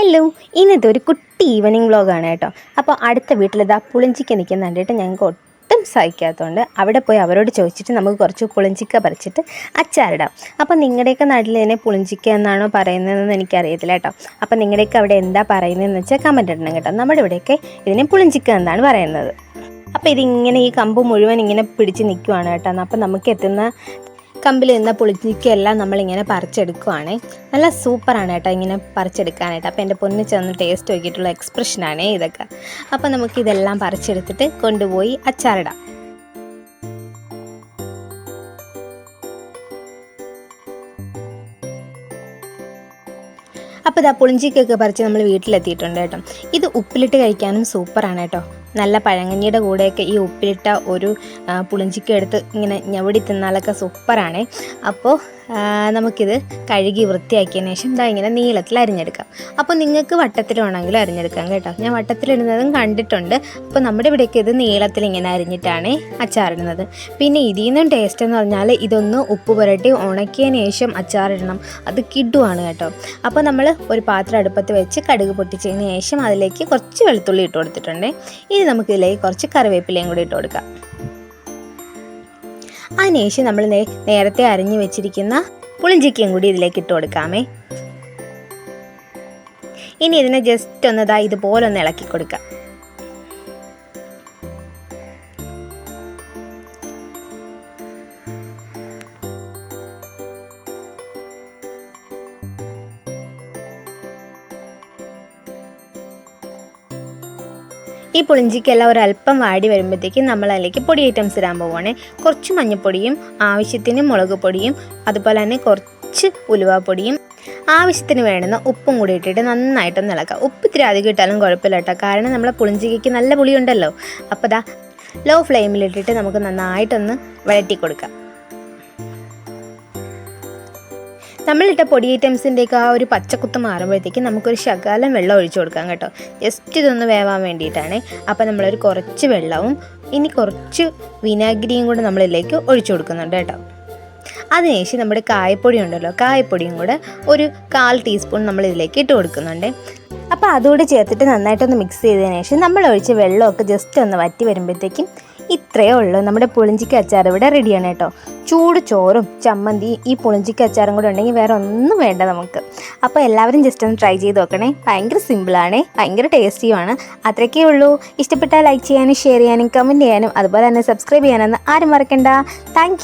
ഇന്നത്തെ ഒരു കുട്ടി ഈവനിങ് വ്ളോഗാണ് കേട്ടോ. അപ്പോൾ അടുത്ത വീട്ടിലിതാ പുളിഞ്ചിക്ക നിൽക്കുന്ന കണ്ടിട്ട് ഞങ്ങൾക്ക് ഒട്ടും സഹിക്കാത്തതുകൊണ്ട് അവിടെ പോയി അവരോട് ചോദിച്ചിട്ട് നമുക്ക് കുറച്ച് പുളിഞ്ചിക്ക പറിച്ചിട്ട് അച്ചാറിടാം. അപ്പോൾ നിങ്ങളുടെയൊക്കെ നാട്ടിൽ ഇതിനെ പുളിഞ്ചിക്ക എന്നാണോ പറയുന്നതെന്ന് എനിക്കറിയത്തില്ല കേട്ടോ. അപ്പോൾ നിങ്ങളുടെയൊക്കെ അവിടെ എന്താ പറയുന്നതെന്ന് വെച്ചാൽ കമന്റ് ഇടണം കേട്ടോ. നമ്മുടെ ഇവിടെയൊക്കെ ഇതിനെ പുളിഞ്ചിക്ക എന്നാണ് പറയുന്നത്. അപ്പോൾ ഇതിങ്ങനെ ഈ കമ്പ് മുഴുവൻ ഇങ്ങനെ പിടിച്ച് നിൽക്കുവാണ് കേട്ടോ. അപ്പോൾ നമുക്ക് എത്തുന്ന കമ്പിൽ നിന്ന പുളിഞ്ചിക്കെല്ലാം നമ്മളിങ്ങനെ പറിച്ചെടുക്കുവാണ്. നല്ല സൂപ്പറാണ് കേട്ടോ ഇങ്ങനെ പറിച്ചെടുക്കാനായിട്ട്. അപ്പോൾ എന്റെ പൊന്നു ചെന്ന് ടേസ്റ്റ് നോക്കിയിട്ടുള്ള എക്സ്പ്രഷനാണ് ഇതൊക്കെ. അപ്പോൾ നമുക്ക് ഇതെല്ലാം പറിച്ചെടുത്തിട്ട് കൊണ്ടുപോയി അച്ചാറിടാം. അപ്പോൾ ഇതാ പുളിഞ്ചിക്കൊക്കെ പറിച്ച് നമ്മൾ വീട്ടിലെത്തിയിട്ടുണ്ട് കേട്ടോ. ഇത് ഉപ്പിലിട്ട് കഴിക്കാനും സൂപ്പറാണ് കേട്ടോ. നല്ല പഴങ്ങഞ്ഞിയുടെ കൂടെയൊക്കെ ഈ ഉപ്പിലിട്ട ഒരു പുളിഞ്ചിക്ക എടുത്ത് ഇങ്ങനെ ഞവടി തിന്നാലൊക്കെ സൂപ്പറാണ്. അപ്പോൾ നമുക്കിത് കഴുകി വൃത്തിയാക്കിയതിന് ശേഷം ഇതാ ഇങ്ങനെ നീളത്തിൽ അരിഞ്ഞെടുക്കാം. അപ്പോൾ നിങ്ങൾക്ക് വട്ടത്തിൽ വേണമെങ്കിൽ അരിഞ്ഞെടുക്കാം കേട്ടോ. ഞാൻ വട്ടത്തിലിടുന്നതും കണ്ടിട്ടുണ്ട്. അപ്പോൾ നമ്മുടെ ഇവിടെയൊക്കെ ഇത് നീളത്തിൽ ഇങ്ങനെ അരിഞ്ഞിട്ടാണ് അച്ചാറിടുന്നത്. പിന്നെ ഇതിൽ നിന്നും ടേസ്റ്റ് എന്ന് പറഞ്ഞാൽ ഇതൊന്ന് ഉപ്പ് പുരട്ടി ഉണക്കിയതിന് ശേഷം അച്ചാറിടണം. അത് കിഡുവാണ് കേട്ടോ. അപ്പോൾ നമ്മൾ ഒരു പാത്രം അടുപ്പത്ത് വെച്ച് കടുക് പൊട്ടിച്ചതിന് ശേഷം അതിലേക്ക് കുറച്ച് വെളുത്തുള്ളി ഇട്ട് കൊടുത്തിട്ടുണ്ട്. ഇനി നമുക്കിതിലേക്ക് കുറച്ച് കറിവേപ്പിലയും കൂടി ഇട്ട് കൊടുക്കാം. അതിനുശേഷം നമ്മൾ നേരത്തെ അരിഞ്ഞു വെച്ചിരിക്കുന്ന പുളിഞ്ചിക്കയും കൂടി ഇതിലേക്ക് ഇട്ട് കൊടുക്കാമേ. ഇനി ഇതിനെ ജസ്റ്റ് ഒന്ന് ഇതാ ഇതുപോലെ ഒന്ന് ഇളക്കി കൊടുക്കാം. ഈ പുളിഞ്ചിക്കെല്ലാം ഒരല്പം വാടി വരുമ്പോഴത്തേക്കും നമ്മൾ അതിലേക്ക് പൊടി ഐറ്റംസ് ഇടാൻ പോവുകയാണ് കുറച്ച് മഞ്ഞൾപ്പൊടിയും ആവശ്യത്തിന് മുളക് പൊടിയും അതുപോലെ തന്നെ കുറച്ച് ഉലുവാപ്പൊടിയും. ആവശ്യത്തിന് വേണ്ടുന്ന ഉപ്പും കൂടി ഇട്ടിട്ട് നന്നായിട്ടൊന്ന് ഇളക്കാം ഉപ്പ് ഇത്തിരി അധികം ഇട്ടാലും കുഴപ്പമില്ല കേട്ടോ. കാരണം നമ്മളെ പുളിഞ്ചിക്കയ്ക്ക് നല്ല പുളിയുണ്ടല്ലോ. അപ്പോൾ ദാ ലോ ഫ്ലെയിമിലിട്ടിട്ട് നമുക്ക് നന്നായിട്ടൊന്ന് വഴറ്റി കൊടുക്കാം. നമ്മളിട്ട പൊടി ഐറ്റംസിന്റെയൊക്കെ ആ ഒരു പച്ചക്കുത്ത് മാറുമ്പോഴത്തേക്ക് നമുക്കൊരു ശകലം വെള്ളം ഒഴിച്ചു കൊടുക്കാം കേട്ടോ. ജസ്റ്റ് ഇതൊന്ന് വേവാൻ വേണ്ടിയിട്ടാണ്. അപ്പോൾ നമ്മളൊരു കുറച്ച് വെള്ളവും ഇനി കുറച്ച് വിനാഗിരിയും കൂടെ നമ്മളിലേക്ക് ഒഴിച്ചു കൊടുക്കുന്നുണ്ട് കേട്ടോ. അതിനുശേഷം നമ്മുടെ കായപ്പൊടി ഉണ്ടല്ലോ കായപ്പൊടിയും കൂടെ ഒരു കാൽ ടീസ്പൂൺ നമ്മൾ ഇതിലേക്ക് ഇട്ട് കൊടുക്കുന്നുണ്ട്. അപ്പോൾ അതുകൂടി ചേർത്തിട്ട് നന്നായിട്ടൊന്ന് മിക്സ് ചെയ്തതിന് ശേഷം നമ്മൾ ഒഴിച്ച വെള്ളമൊക്കെ ജസ്റ്റ് ഒന്ന് വറ്റി വരുമ്പോഴത്തേക്കും ഇത്രയേ ഉള്ളൂ. നമ്മുടെ പുളിഞ്ചിക്ക അച്ചാർ ഇവിടെ റെഡിയാണ് കേട്ടോ. ചൂട് ചോറും ചമ്മന്തി ഈ പുളിഞ്ചിക്ക അച്ചാറും കൂടെ ഉണ്ടെങ്കിൽ വേറെ ഒന്നും വേണ്ട നമുക്ക്. അപ്പോൾ എല്ലാവരും ജസ്റ്റ് ഒന്ന് ട്രൈ ചെയ്ത് നോക്കണേ. ഭയങ്കര സിമ്പിളാണ് ഭയങ്കര ടേസ്റ്റിയുമാണ് അത്രയ്ക്കേ ഉള്ളൂ. ഇഷ്ടപ്പെട്ടാൽ ലൈക്ക് ചെയ്യാനും ഷെയർ ചെയ്യാനും കമന്റ് ചെയ്യാനും അതുപോലെ തന്നെ സബ്സ്ക്രൈബ് ചെയ്യാനൊന്നും ആരും മറക്കണ്ട. താങ്ക്